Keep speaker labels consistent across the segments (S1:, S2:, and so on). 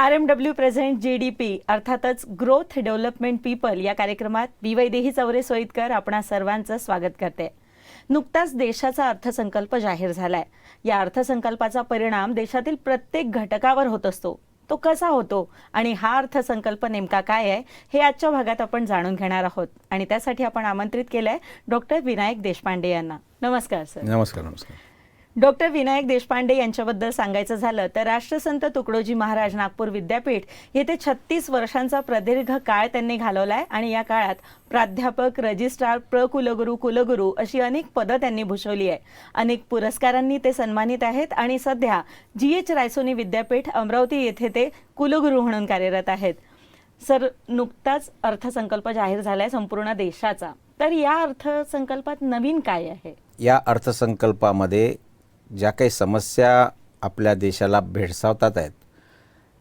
S1: R M W present G D P अर्थातच growth development people या कार्यक्रमात मी वैदेही चौरे सोईतकर आपणा सर्वांचं स्वागत करते. नुकताच देशाचा अर्थसंकल्प जाहीर झालाय. या अर्थसंकल्पाचा परिणाम देशातील प्रत्येक घटकावर होत असतो. तो कसा होतो आणि हा अर्थसंकल्प नेमका काय आहे हे आजच्या भागात आपण जाणून घेणार आहोत. आणि त्यासाठी आपण आमंत्रित केलंय डॉक्टर विनायक देशपांडे यांना. नमस्कार सर.
S2: नमस्कार नमस्कार.
S1: डॉक्टर विनायक देशपांडे यांच्याबद्दल सांगायचं झालं तर राष्ट्रसंत तुकडोजी महाराज नागपूर विद्यापीठ येथे छत्तीस वर्षांचा प्रदीर्घ काळ त्यांनी घालवलाय आणि या काळात प्राध्यापक रजिस्ट्रार प्र कुलगुरू कुलगुरू अशी अनेक पदं त्यांनी भूषवली आहे अनेक पुरस्कारांनी ते सन्मानित आहेत आणि सध्या जी एच रायसोनी विद्यापीठ अमरावती येथे ते कुलगुरू म्हणून कार्यरत आहेत. सर नुकताच अर्थसंकल्प जाहीर झालाय संपूर्ण देशाचा. तर या अर्थसंकल्पात नवीन काय आहे?
S2: या अर्थसंकल्पामध्ये ज्या काही समस्या आपल्या देशाला भेडसावतात आहेत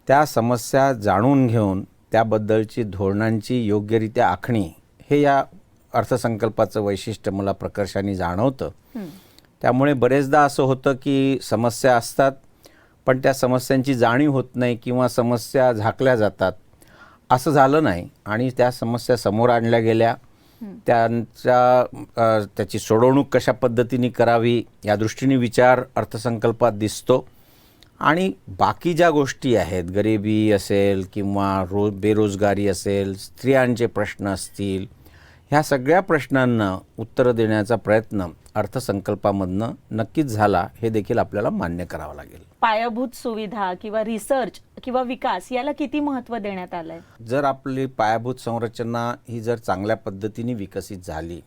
S2: त्या समस्या जाणून घेऊन त्याबद्दलची धोरणांची योग्यरित्या आखणी हे या अर्थसंकल्पाचं वैशिष्ट्य मला प्रकर्षाने जाणवतं. त्यामुळे बरेचदा असं होतं की समस्या असतात पण त्या समस्यांची जाणीव होत नाही किंवा समस्या झाकल्या जातात. असं झालं नाही आणि त्या समस्या समोर आणल्या गेल्या. त्यांच्या त्याची सोडवणूक कशा पद्धतीने करावी या दृष्टीने विचार अर्थसंकल्पात दिसतो. आणि बाकी ज्या गोष्टी आहेत गरिबी असेल किंवा रो बेरोजगारी असेल स्त्रियांचे प्रश्न असतील ह्या सगळ्या प्रश्नांना उत्तरं देण्याचा प्रयत्न अर्थसंकल्पामधनं नक्कीच झाला हे देखील आपल्याला मान्य करावं लागेल.
S1: पायाभूत सुविधा किंवा रिसर्च किंवा विकास याला किती महत्त्व देण्यात आलंय?
S2: जर आपली पायाभूत संरचना ही जर चांगल्या पद्धतीने विकसित झाली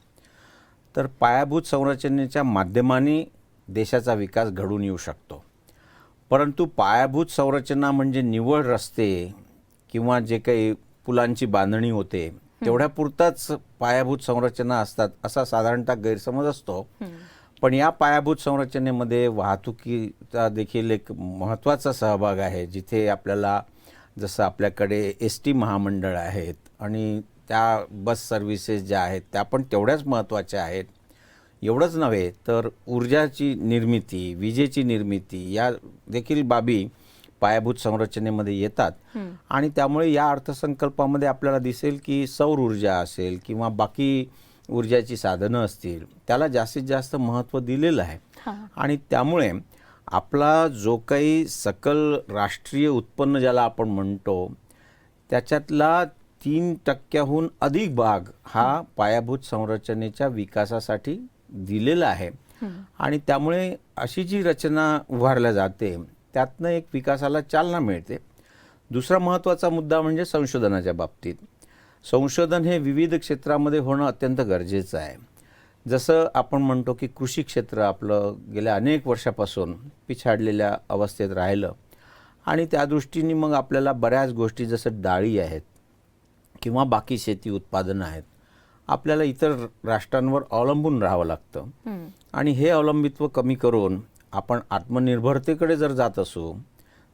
S2: तर पायाभूत संरचनेच्या माध्यमाने देशाचा विकास घडून येऊ शकतो. परंतु पायाभूत संरचना म्हणजे निव्वळ रस्ते किंवा जे काही पुलांची बांधणी होते तेवढ्यापुरताच पायाभूत संरचना असतात असा साधारणतः गैरसमज असतो. पण या पायाभूत संरचनेमध्ये वाहतुकीचा देखील एक महत्त्वाचा सहभाग आहे जिथे आपल्याला जसं आपल्याकडे एस टी महामंडळ आहेत आणि त्या बस सर्व्हिसेस ज्या आहेत त्या पण तेवढ्याच महत्त्वाच्या आहेत. एवढंच नव्हे तर ऊर्जाची निर्मिती विजेची निर्मिती या देखील बाबी पायाभूत संरचनेमध्ये येतात. आणि त्यामुळे या अर्थसंकल्पामध्ये आपल्याला दिसेल की सौर ऊर्जा असेल किंवा बाकी ऊर्जाची साधनं असतील त्याला जास्तीत जास्त महत्त्व दिलेलं आहे. आणि त्यामुळे आपला जो काही सकल राष्ट्रीय उत्पन्न ज्याला आपण म्हणतो त्याच्यातला तीन टक्क्याहून अधिक भाग हा पायाभूत संरचनेच्या विकासासाठी दिलेला आहे. आणि त्यामुळे अशी जी रचना उभारल्या जाते त्यातनं एक विकासाला चालना मिळते. दुसरा महत्त्वाचा मुद्दा म्हणजे संशोधनाच्या बाबतीत. संशोधन हे विविध क्षेत्रामध्ये होणं अत्यंत गरजेचं आहे. जसं आपण म्हणतो की कृषी क्षेत्र आपलं गेल्या अनेक वर्षापासून पिछाडलेल्या अवस्थेत राहिलं आणि त्या दृष्टीने मग आपल्याला बऱ्याच गोष्टी जसं डाळी आहेत किंवा बाकी शेती उत्पादनं आहेत आपल्याला इतर राष्ट्रांवर अवलंबून राहावं लागतं. आणि हे अवलंबित्व कमी करून आपण आत्मनिर्भरतेकडे जर जात असू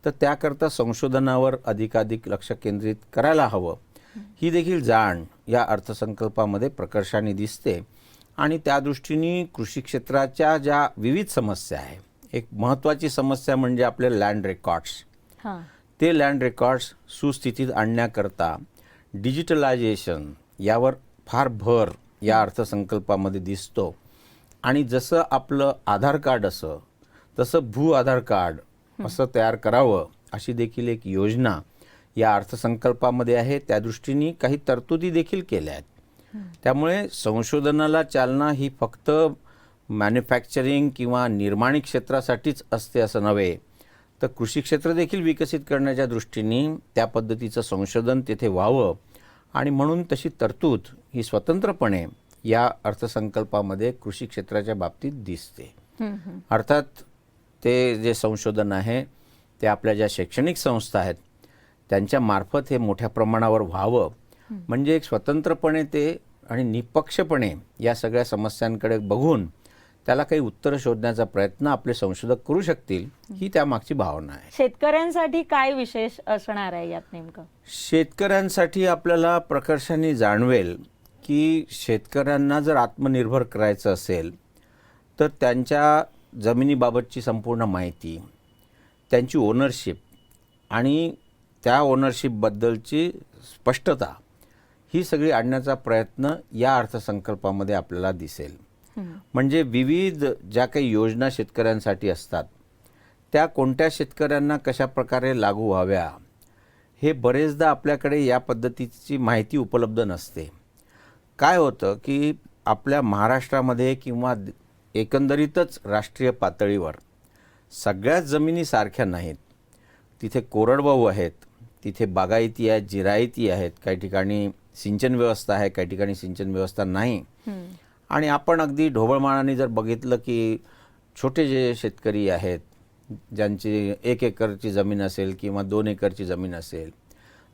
S2: तर त्याकरता संशोधनावर अधिकाधिक लक्ष केंद्रित करायला हवं. ही देखील जाण या अर्थसंकल्पामध्ये प्रकर्षाने दिसते आणि त्या दृष्टीने कृषी क्षेत्राच्या ज्या विविध समस्या आहे एक महत्त्वाची समस्या म्हणजे आपले लँड रेकॉर्ड्स ते लँड रेकॉर्ड्स सुस्थितीत आणण्याकरता डिजिटलायझेशन यावर फार भर या अर्थसंकल्पामध्ये दिसतो. आणि जसं आपलं आधार कार्ड असं तसं भू आधार कार्ड असं तयार करावं अशी देखील एक योजना या अर्थसंकल्पामध्ये आहे. त्या दृष्टीने काही तरतुदी देखील केल्या आहेत. त्यामुळे संशोधनाला चालना ही फक्त मॅन्युफॅक्चरिंग किंवा निर्माणी क्षेत्रासाठीच असते असं नव्हे तर कृषी क्षेत्र देखील विकसित करण्याच्या दृष्टीने त्या पद्धतीचं संशोधन तेथे व्हावं. आणि म्हणून तशी तरतूद ही स्वतंत्रपणे या अर्थसंकल्पामध्ये कृषी क्षेत्राच्या बाबतीत दिसते. अर्थात ते जे संशोधन आहे ते आपल्या ज्या शैक्षणिक संस्था आहेत त्यांच्या मार्फत हे मोठ्या प्रमाणावर व्हावं. म्हणजे एक स्वतंत्रपणे ते आणि निपक्षपणे या सगळ्या समस्यांकडे बघून त्याला काही उत्तरं शोधण्याचा प्रयत्न आपले संशोधक करू शकतील ही त्यामागची भावना आहे.
S1: शेतकऱ्यांसाठी काय विशेष असणार आहे यात नेमकं?
S2: शेतकऱ्यांसाठी आपल्याला प्रकर्षाने जाणवेल की शेतकऱ्यांना जर आत्मनिर्भर करायचं असेल तर त्यांच्या जमिनीबाबतची संपूर्ण माहिती त्यांची ओनरशिप आणि त्या ओनरशिपबद्दलची स्पष्टता ही सगळी आणण्याचा प्रयत्न या अर्थसंकल्पामध्ये आपल्याला दिसेल. म्हणजे विविध ज्या काही योजना शेतकऱ्यांसाठी असतात त्या कोणत्या शेतकऱ्यांना कशा प्रकारे लागू व्हाव्या हे बरेचदा आपल्याकडे या पद्धतीची माहिती उपलब्ध नसते. काय होतं की आपल्या महाराष्ट्रामध्ये किंवा एकंदरीतच राष्ट्रीय पातळीवर. सगळ्याच जमिनी सारख्या नाहीत. तिथे कोरडवाहू आहेत. तिथे बागायती आहेत जिरायती आहेत. काही ठिकाणी सिंचन व्यवस्था आहे काही ठिकाणी सिंचन व्यवस्था नाही. आणि आपण अगदी ढोबळमानाने जर बघितलं की छोटे जे शेतकरी आहेत ज्यांची एक एकरची जमीन असेल किंवा दोन एकरची जमीन असेल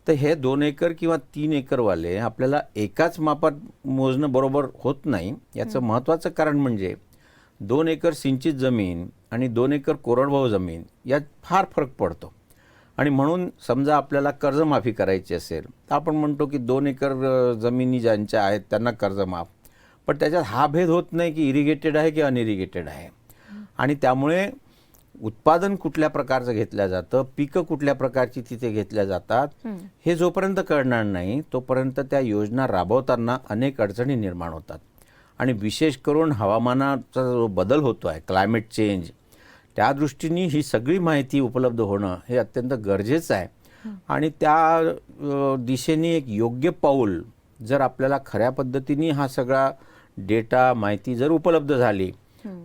S2: तर हे दोन एकर किंवा तीन एकरवाले आपल्याला एकाच मापात मोजणं बरोबर होत नाही. याचं महत्त्वाचं कारण म्हणजे दोन एकर सिंचित जमीन आणि दोन एकर कोरडवाहू जमीन यात फार फरक पडतो. आणि म्हणून समजा आपल्याला कर्जमाफी करायची असेल तर आपण म्हणतो की दोन एकर जमिनी ज्यांच्या आहेत त्यांना कर्जमाफ. पण त्याच्यात हा भेद होत नाही की इरिगेटेड आहे की अनइरिगेटेड आहे. आणि त्यामुळे उत्पादन कुठल्या प्रकारचं घेतलं जातं पिकं कुठल्या प्रकारची तिथे घेतल्या जातात हे जोपर्यंत कळणार नाही तोपर्यंत त्या योजना राबवताना अनेक अडचणी निर्माण होतात. आणि विशेष करून हवामानाचा जो बदल होतो आहे क्लायमेट चेंज त्या दृष्टीने ही सगळी माहिती उपलब्ध होणं हे अत्यंत गरजेचं आहे. आणि त्या दिशेने एक योग्य पाऊल जर आपल्याला खऱ्या पद्धतीने हा सगळा डेटा माहिती जर उपलब्ध झाली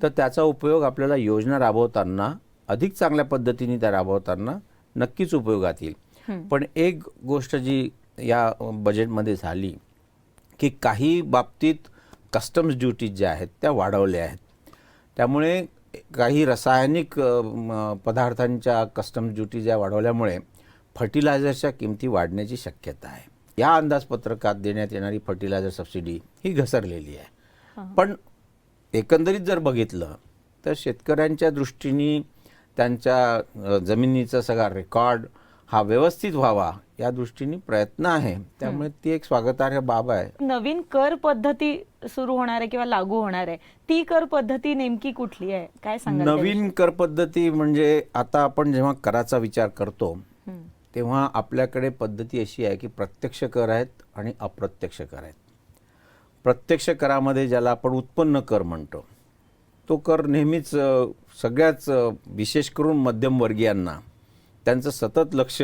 S2: तर त्याचा उपयोग आपल्याला योजना राबवताना अधिक चांगल्या पद्धतीने त्या राबवताना नक्कीच उपयोगात येईल. पण एक गोष्ट जी या बजेटमध्ये झाली की काही बाबतीत कस्टम्स ड्युटीज ज्या आहेत त्या वाढवल्या आहेत. त्यामुळे काही रासायनिक पदार्थांच्या कस्टम्स ड्युटी ज्या वाढवल्यामुळे फर्टिलायझरच्या किमती वाढण्याची शक्यता आहे. या अंदाजपत्रकात देण्यात येणारी फर्टिलायझर सबसिडी ही घसरलेली आहे. पण एकंदरीत जर बघितलं तर शेतकऱ्यांच्या दृष्टीने त्यांच्या जमिनीचा सगळा रेकॉर्ड हा व्यवस्थित व्हावा या दृष्टीने प्रयत्न आहे. त्यामुळे ती एक स्वागतार्ह बाब आहे.
S1: नवीन कर पद्धती सुरू होणार आहे किंवा लागू होणार आहे ती कर पद्धती नेमकी कुठली आहे? काय सांगाल
S2: नवीन कर पद्धती म्हणजे आता आपण जेव्हा कराचा विचार करतो. तेव्हा आपल्याकडे पद्धती अशी आहे की प्रत्यक्ष कर आहेत आणि अप्रत्यक्ष कर आहेत. प्रत्यक्ष करामध्ये ज्याला आपण उत्पन्न कर म्हणतो तो कर नेहमीच सगळ्याच विशेष करून मध्यमवर्गीयांना त्यांचं सतत लक्ष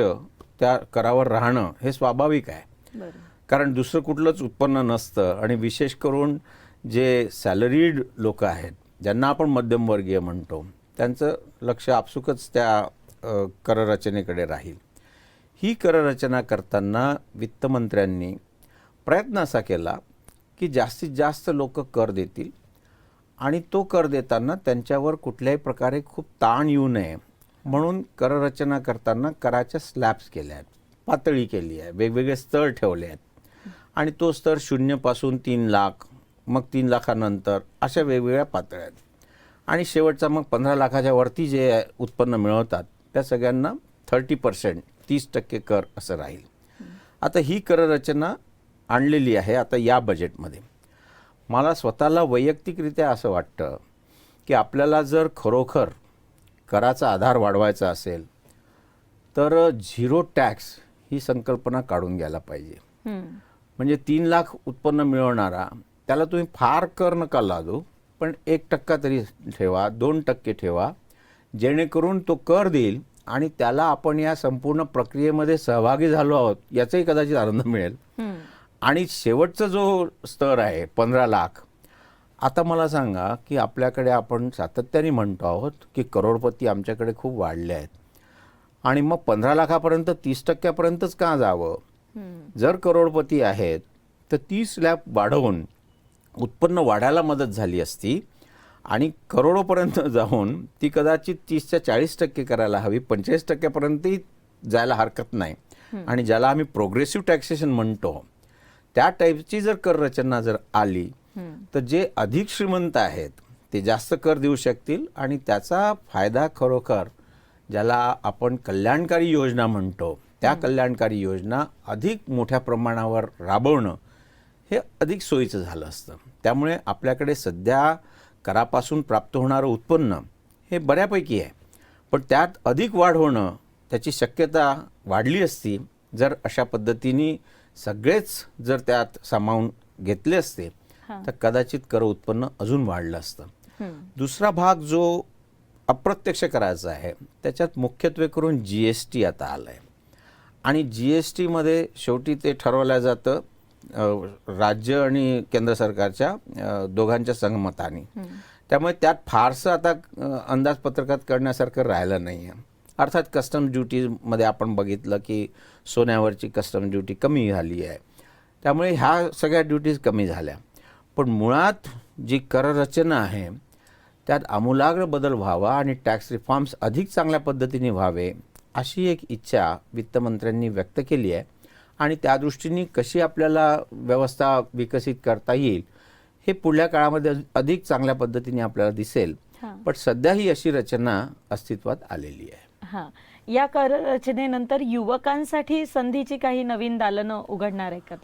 S2: त्या करावर राहणं हे स्वाभाविक आहे. कारण दुसरं कुठलंच उत्पन्न नसतं आणि विशेष करून जे सॅलरीड लोक आहेत ज्यांना आपण मध्यमवर्गीय म्हणतो त्यांचं लक्ष आपसुकच त्या कररचनेकडे राहील. ही कररचना करताना वित्तमंत्र्यांनी प्रयत्न असा केला की जास्तीत जास्त लोक कर देतील आणि तो कर देताना त्यांच्यावर कुठल्याही प्रकारे खूप ताण येऊ नये. म्हणून कररचना करताना कराच्या स्लॅब्स केल्या आहेत. पातळी केली आहे. वेगवेगळे स्तर ठेवले आहेत. आणि तो स्तर शून्यपासून तीन लाख मग तीन लाखानंतर अशा वेगवेगळ्या पातळ्या आहेत. आणि शेवटचा मग पंधरा लाखाच्या वरती जे उत्पन्न मिळवतात त्या सगळ्यांना थर्टी पर्सेंट तीस टक्के कर असं राहील. आता ही कररचना आणलेली आहे आता या बजेटमध्ये मला स्वतःला वैयक्तिकरित्या असं वाटतं की आपल्याला जर खरोखर कराचा आधार वाढवायचा असेल तर झिरो टॅक्स ही संकल्पना काढून घ्यायला पाहिजे. म्हणजे तीन लाख उत्पन्न मिळवणारा त्याला तुम्ही फार कर नका लादू पण एक टक्का तरी ठेवा दोन टक्के ठेवा जेणेकरून तो कर देईल आणि त्याला आपण या संपूर्ण प्रक्रियेमध्ये सहभागी झालो आहोत याचाही कदाचित आनंद मिळेल. आणि शेवटचा जो स्तर आहे पंधरा लाख आता मला सांगा की आपल्याकडे आपण सातत्याने म्हणतो आहोत की करोडपती आमच्याकडे खूप वाढले आहेत आणि मग पंधरा लाखापर्यंत तीस टक्क्यापर्यंतच का जावं. जर करोडपती आहेत तर ती स्लॅब वाढवून उत्पन्न वाढायला मदत झाली असती आणि करोडोपर्यंत जाऊन ती कदाचित तीसच्या चाळीस टक्के करायला हवी पंचेचाळीस टक्क्यापर्यंतही जायला हरकत नाही आणि ज्याला आम्ही प्रोग्रेसिव्ह टॅक्सेशन म्हणतो त्या टाईपची जर कर रचना जर आली. तर जे अधिक श्रीमंत आहेत ते जास्त कर देऊ शकतील आणि त्याचा फायदा खरोखर ज्याला आपण कल्याणकारी योजना म्हणतो त्या कल्याणकारी योजना अधिक मोठ्या प्रमाणावर राबवणं हे अधिक सोयीचं झालं असतं. त्यामुळे आपल्याकडे सध्या करापासून प्राप्त होणारं उत्पन्न हे बऱ्यापैकी आहे. पण त्यात अधिक वाढ होणं त्याची शक्यता वाढली असती जर अशा पद्धतीने सगळेच जर त्यात सामावून घेतले असते. तर कदाचित कर उत्पन्न अजून वाढलं असतं. दुसरा भाग जो अप्रत्यक्ष करायचा आहे त्याच्यात मुख्यत्वे करून जी एस टी आता आलं आहे आणि जी एस टीमध्ये शेवटी ते ठरवलं जातं राज्य आणि केंद्र सरकारच्या दोघांच्या संगमताने. त्यामुळे त्यात फारसं आता अंदाजपत्रकात करण्यासारखं राहिलं नाही आहे अर्थात कस्टम ड्युटीमध्ये आपण बघितलं की सोन्यावरची कस्टम ड्युटी कमी झाली आहे त्यामुळे ह्या सगळ्या ड्युटीज कमी झाल्या. पण मुळात जी कररचना आहे त्यात आमूलाग्र बदल व्हावा आणि टॅक्स रिफॉर्म्स अधिक चांगल्या पद्धतीने व्हावे अशी एक इच्छा वित्तमंत्र्यांनी व्यक्त केली आहे. आणि त्या दृष्टीने कशी आपल्याला व्यवस्था विकसित करता येईल हे पुढल्या काळामध्ये अधिक चांगल्या पद्धतीने आपल्याला दिसेल. पण सध्या ही अशी रचना अस्तित्वात आलेली आहे.
S1: हां. या कर रचनेनंतर युवकांसाठी संधीची काही नवीन दालनं उघडणार आहे का?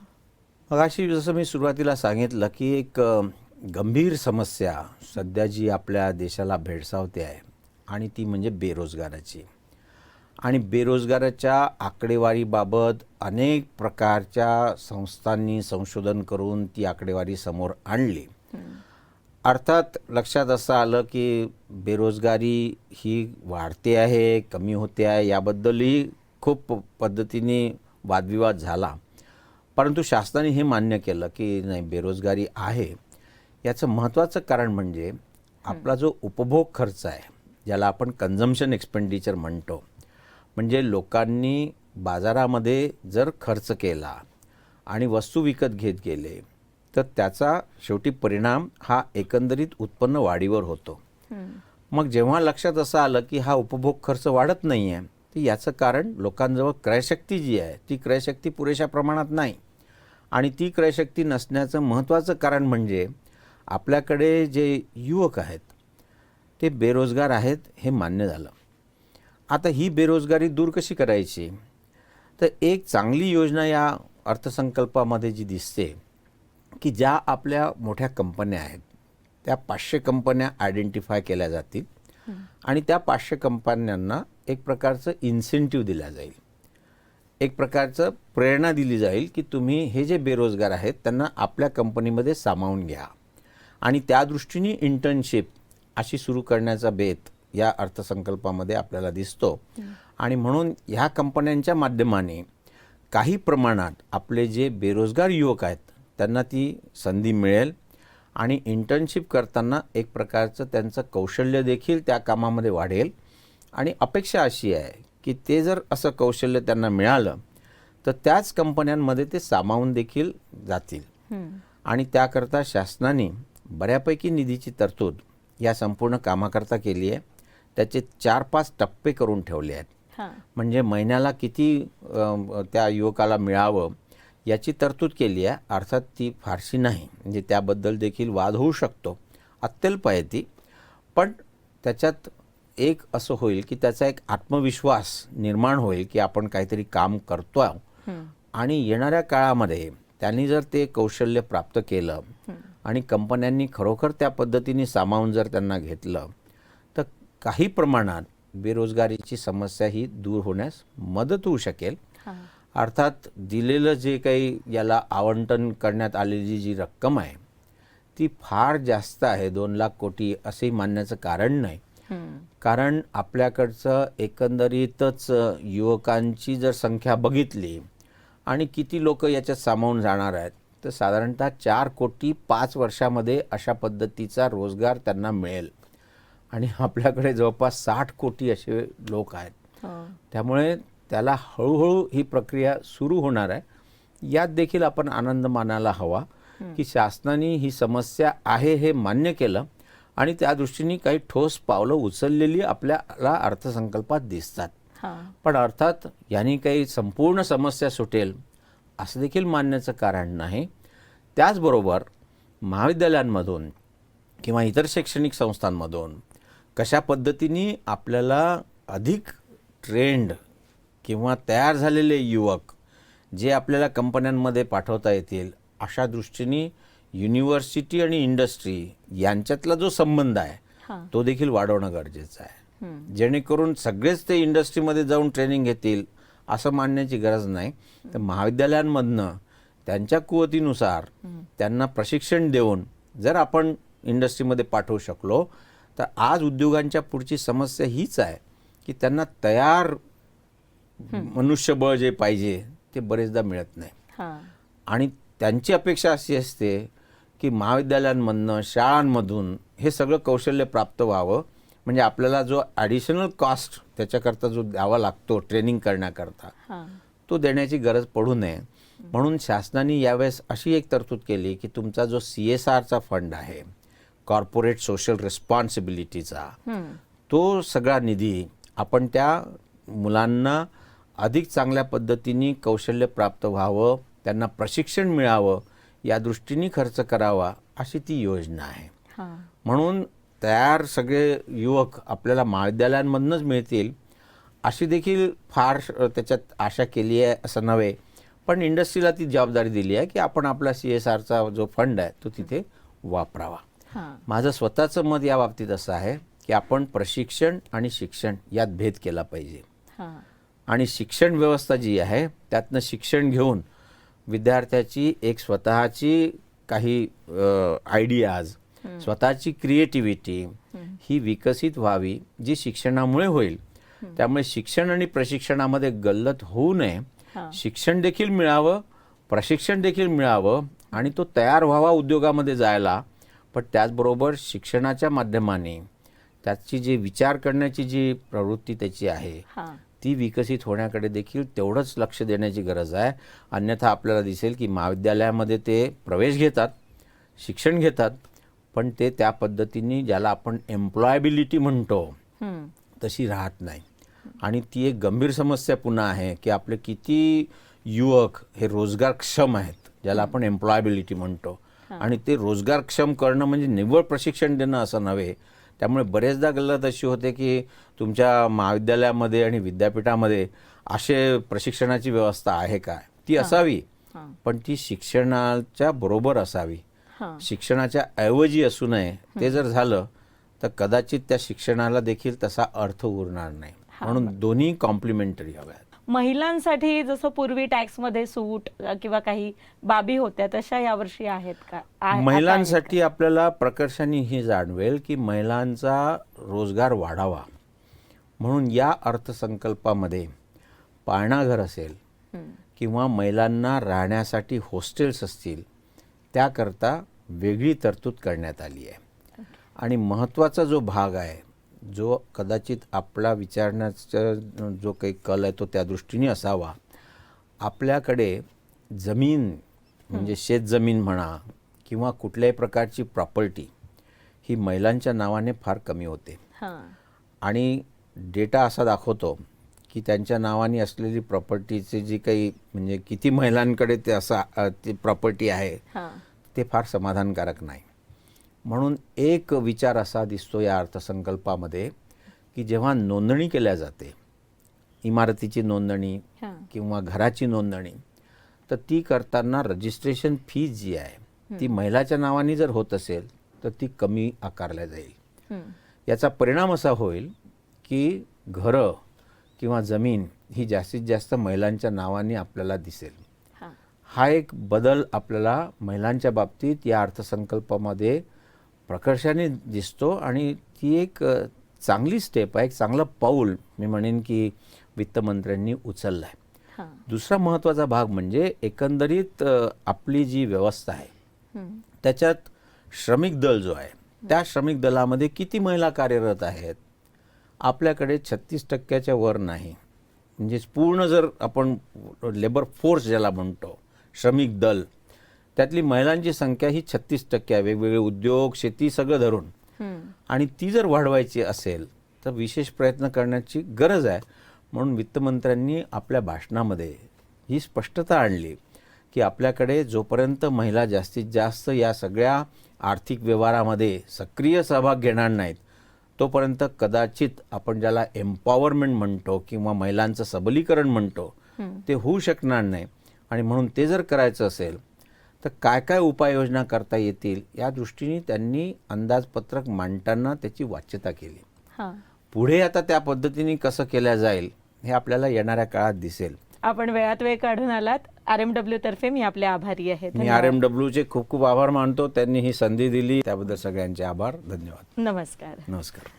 S2: मग अशी जसं मी सुरुवातीला सांगितलं की एक गंभीर समस्या सध्या जी आपल्या देशाला भेडसावते आहे आणि ती म्हणजे बेरोजगाराची. आणि बेरोजगाराच्या आकडेवारीबाबत अनेक प्रकारच्या संस्थांनी संशोधन करून ती आकडेवारी समोर आणली. अर्थात लक्षात असं आलं की बेरोजगारी ही वाढते आहे कमी होते आहे याबद्दलही खूप पद्धतीने वादविवाद झाला. परंतु शासनाने हे मान्य केलं की नाही बेरोजगारी आहे. याचं महत्त्वाचं कारण म्हणजे आपला जो उपभोग खर्च आहे ज्याला आपण कन्झम्शन एक्सपेंडिचर म्हणतो म्हणजे लोकांनी बाजारामध्ये जर खर्च केला आणि वस्तू विकत घेत गेले तर त्याचा शेवटी परिणाम हा एकंदरीत उत्पन्न वाढीवर होतो. मग जेव्हा लक्षात असं आलं की हा उपभोग खर्च वाढत नाही आहे तर याचं कारण लोकांजवळ क्रयशक्ती जी आहे ती क्रयशक्ती पुरेशा प्रमाणात नाही. आणि ती क्रयशक्ती नसण्याचं महत्त्वाचं कारण म्हणजे आपल्याकडे जे युवक आहेत ते बेरोजगार आहेत हे मान्य झालं. आता ही बेरोजगारी दूर कशी करायची? तर एक चांगली योजना या अर्थसंकल्पामध्ये जी दिसते की ज्या आपल्या मोठ्या कंपन्या आहेत त्या पाचशे कंपन्या आयडेंटिफाय केल्या जातील आणि त्या पाचशे कंपन्यांना एक प्रकारचं इन्सेंटिव्ह दिला जाईल. एक प्रकारचं प्रेरणा दिली जाईल की तुम्ही हे जे बेरोजगार आहेत त्यांना आपल्या कंपनीमध्ये सामावून घ्या. आणि त्या दृष्टीने इंटर्नशिप अशी सुरू करण्याचा बेत या अर्थसंकल्पामध्ये आपल्याला दिसतो. आणि म्हणून ह्या कंपन्यांच्या माध्यमाने काही प्रमाणात आपले जे बेरोजगार युवक आहेत त्यांना ती संधी मिळेल. आणि इंटर्नशिप करताना एक प्रकारचं त्यांचं कौशल्य देखील त्या कामामध्ये वाढेल. आणि अपेक्षा अशी आहे की ते जर असं कौशल्य त्यांना मिळालं तर त्याच कंपन्यांमध्ये ते सामावून देखील जातील. आणि त्याकरता शासनाने बऱ्यापैकी निधीची तरतूद या संपूर्ण कामाकरता केली आहे. त्याचे चार पाच टप्पे करून ठेवले आहेत. म्हणजे महिन्याला किती त्या युवकाला मिळावं याची तरतूद केली आहे. अर्थात ती फारशी नाही. म्हणजे त्याबद्दल देखील वाद होऊ शकतो. अत्यल्प आहे ती. पण त्याच्यात एक असं होईल की त्याचा एक आत्मविश्वास निर्माण होईल की आपण काहीतरी काम करतो आणि येणाऱ्या काळामध्ये त्यांनी जर ते कौशल्य प्राप्त केलं आणि कंपन्यांनी खरोखर त्या पद्धतीने सामावून जर त्यांना घेतलं तर काही प्रमाणात बेरोजगारीची समस्या ही दूर होण्यास मदत होऊ शकेल. अर्थात दिलेलं जे काही याला आवंटन करण्यात आलेली जी रक्कम आहे ती फार जास्त आहे दोन लाख कोटी असे मानण्याचं कारण नाही. कारण आपल्याकडचं एकंदरीतच युवकांची जर संख्या बघितली आणि किती लोक याच्यात सामावून जाणार आहेत तर साधारणतः चार कोटी पाच वर्षामध्ये अशा पद्धतीचा रोजगार त्यांना मिळेल. आणि आपल्याकडे जवळपास साठ कोटी असे लोक आहेत.
S1: हो.
S2: त्यामुळे त्याला हळूहळू ही प्रक्रिया सुरू होणार आहे. यात देखील आपण आनंद मानायला हवा की शासनाने ही समस्या आहे हे मान्य केलं. आणि त्या दृष्टीने काही ठोस पावलं उचललेली आपल्याला अर्थसंकल्पात दिसतात. पण अर्थात यांनी काही संपूर्ण समस्या सुटेल असं देखील मानण्याचं कारण नाही. त्याचबरोबर महाविद्यालयांमधून किंवा इतर शैक्षणिक संस्थांमधून कशा पद्धतीने आपल्याला अधिक ट्रेंड किंवा तयार झालेले युवक जे आपल्याला कंपन्यांमध्ये पाठवता येतील अशा दृष्टीने युनिव्हर्सिटी आणि इंडस्ट्री यांच्यातला जो संबंध आहे
S1: हां.
S2: तो देखील वाढवणं गरजेचं आहे. जेणेकरून सगळेच ते इंडस्ट्रीमध्ये जाऊन ट्रेनिंग घेतील असं मानण्याची गरज नाही. तर महाविद्यालयांमधनं त्यांच्या कुवतीनुसार त्यांना प्रशिक्षण देऊन जर आपण इंडस्ट्रीमध्ये पाठवू शकलो तर आज उद्योगांच्या पुढची समस्या हीच आहे की त्यांना तयार मनुष्यबळ जे पाहिजे ते बरेचदा मिळत नाही. आणि त्यांची अपेक्षा अशी असते की महाविद्यालयांमधनं शाळांमधून हे सगळं कौशल्य प्राप्त व्हावं. म्हणजे आपल्याला जो ॲडिशनल कॉस्ट त्याच्याकरता जो द्यावा लागतो ट्रेनिंग करण्याकरता तो देण्याची गरज पडू नये. म्हणून शासनाने यावेळेस अशी एक तरतूद केली की तुमचा जो सी एस आरचा फंड आहे कॉर्पोरेट सोशल रिस्पॉन्सिबिलिटीचा. तो सगळा निधी आपण त्या मुलांना अधिक चांगल्या पद्धतीने कौशल्य प्राप्त व्हावं त्यांना प्रशिक्षण मिळावं या दृष्टीने खर्च करावा अशी ती योजना आहे.
S1: हा.
S2: म्हणून तयार सगळे युवक आपल्याला महाविद्यालयांमधूनच मिळतील अशी देखील फार त्याच्यात आशा केली आहे असं नव्हे पण इंडस्ट्रीला ती जबाबदारी दिली आहे की आपण आपला सी एस आरचा जो फंड आहे तो तिथे वापरावा. माझं स्वतःचं मत या बाबतीत असं आहे की आपण प्रशिक्षण आणि शिक्षण यात भेद केला पाहिजे. आणि शिक्षण व्यवस्था जी आहे त्यातनं शिक्षण घेऊन विद्यार्थ्याची एक स्वतःची काही आयडियाज स्वतःची क्रिएटिव्हिटी ही विकसित व्हावी जी शिक्षणामुळे होईल. त्यामुळे शिक्षण आणि प्रशिक्षणामध्ये गल्लत होऊ नये. शिक्षण देखील मिळावं प्रशिक्षण देखील मिळावं आणि तो तयार व्हावा उद्योगामध्ये जायला. पण त्याचबरोबर शिक्षणाच्या माध्यमाने त्याची जी विचार करण्याची जी प्रवृत्ती त्याची आहे ती विकसित होण्याकडे देखील तेवढंच लक्ष देण्याची गरज आहे. अन्यथा आपल्याला दिसेल की महाविद्यालयामध्ये ते प्रवेश घेतात शिक्षण घेतात पण ते त्या पद्धतीने ज्याला आपण एम्प्लॉयबिलिटी म्हणतो. तशी राहत नाही. आणि ती एक गंभीर समस्या पुन्हा आहे की आपले किती युवक हे रोजगारक्षम आहेत ज्याला आपण एम्प्लॉयबिलिटी म्हणतो. आणि ते रोजगारक्षम करणं म्हणजे निव्वळ प्रशिक्षण देणं असं नव्हे त्यामुळे बरेचदा गल्लत अशी होते की तुमच्या महाविद्यालयामध्ये आणि विद्यापीठामध्ये असे प्रशिक्षणाची व्यवस्था आहे काय ती असावी. पण ती शिक्षणाच्या बरोबर असावी. शिक्षणाच्या ऐवजी असू नये ते जर झालं तर कदाचित त्या शिक्षणाला देखील तसा अर्थ उरणार नाही. म्हणून दोन्ही कॉम्प्लिमेंटरी हव्यात.
S1: महिलांसाठी जसं पूर्वी टॅक्समध्ये सूट किंवा काही बाबी होत्या तशा यावर्षी आहेत का?
S2: महिलांसाठी आपल्याला प्रकर्षाने हे जाणवेल की महिलांचा रोजगार वाढावा म्हणून या अर्थसंकल्पामध्ये पाळणाघर असेल. किंवा महिलांना राहण्यासाठी हॉस्टेल्स असतील त्याकरता वेगळी तरतूद करण्यात आली आहे. आणि महत्त्वाचा जो भाग आहे जो कदाचित आपला विचारण्याचा जो काही कल आहे तो त्या दृष्टीने असावा. आपल्याकडे जमीन म्हणजे शेतजमीन म्हणा किंवा कुठल्याही प्रकारची प्रॉपर्टी ही महिलांच्या नावाने फार कमी होते. आणि डेटा असा दाखवतो की त्यांच्या नावाने असलेली प्रॉपर्टीचे जी काही म्हणजे किती महिलांकडे ते असा ती प्रॉपर्टी आहे ते फार समाधानकारक नाही. म्हणून एक विचार असा दिसतो या अर्थसंकल्पामध्ये की जेव्हा नोंदणी केल्या जाते इमारतीची नोंदणी किंवा घराची नोंदणी तर ती करताना रजिस्ट्रेशन फीज जी आहे ती महिलाच्या नावाने जर होत असेल तर ती कमी आकारल्या जाईल. याचा परिणाम असा होईल की घरं किंवा जमीन ही जास्तीत जास्त महिलांच्या नावाने आपल्याला दिसेल.
S1: हा
S2: एक बदल आपल्याला महिलांच्या बाबतीत या अर्थसंकल्पामध्ये प्रकर्षाने दिसतो आणि ती एक चांगली स्टेप आहे एक चांगलं पाऊल मी म्हणेन की वित्तमंत्र्यांनी उचललं आहे
S1: हा.
S2: दुसरा महत्त्वाचा भाग म्हणजे एकंदरीत आपली जी व्यवस्था आहे. त्याच्यात श्रमिक दल जो आहे त्या श्रमिक दलामध्ये किती महिला कार्यरत आहेत? आपल्याकडे छत्तीस टक्क्याच्या वर नाही. म्हणजे पूर्ण जर आपण लेबर फोर्स ज्याला म्हणतो श्रमिक दल त्यातली महिलांची संख्या ही छत्तीस टक्के आहे. वेगवेगळे उद्योग शेती सगळं धरून. आणि ती जर वाढवायची असेल तर विशेष प्रयत्न करण्याची गरज आहे. म्हणून वित्तमंत्र्यांनी आपल्या भाषणामध्ये ही स्पष्टता आणली की आपल्याकडे जोपर्यंत महिला जास्तीत जास्त या सगळ्या आर्थिक व्यवहारामध्ये सक्रिय सहभाग घेणार नाहीत तोपर्यंत कदाचित आपण ज्याला एम्पॉवरमेंट म्हणतो किंवा महिलांचं सबलीकरण म्हणतो ते होऊ शकणार नाही. आणि म्हणून ते जर करायचं असेल तर काय काय उपाययोजना करता येतील या दृष्टीने त्यांनी अंदाजपत्रक मांडताना त्याची वाच्यता केली. पुढे आता त्या पद्धतीने कसं केल्या जाईल हे आपल्याला येणाऱ्या काळात दिसेल.
S1: आपण वेळात वेळ काढून आलात. आर एम डब्ल्यू तर्फे मी आपले आभारी आहे.
S2: मी. आर एम डब्ल्यूचे खूप खूप आभार मानतो. त्यांनी ही संधी दिली. त्याबद्दल सगळ्यांचे आभार. धन्यवाद.
S1: नमस्कार.
S2: नमस्कार.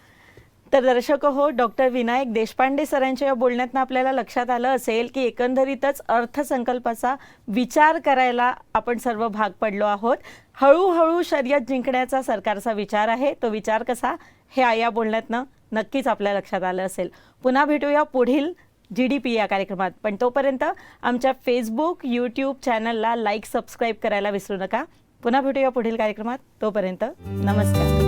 S1: तर दर्शक हो डॉक्टर विनायक देशपांडे सरांच्या या बोलण्यातनं आपल्याला लक्षात आलं असेल की एकंदरीतच अर्थसंकल्पाचा विचार करायला आपण सर्व भाग पडलो आहोत. हळूहळू शर्यत जिंकण्याचा सरकारचा विचार आहे. तो विचार कसा हे या बोलण्यातनं नक्कीच आपल्या लक्षात आलं असेल. पुन्हा भेटूया पुढील जी डी पी या कार्यक्रमात. पण तोपर्यंत आमच्या फेसबुक यूट्यूब चॅनलला लाईक सबस्क्राईब करायला विसरू नका. पुन्हा भेटूया पुढील कार्यक्रमात. तोपर्यंत नमस्कार.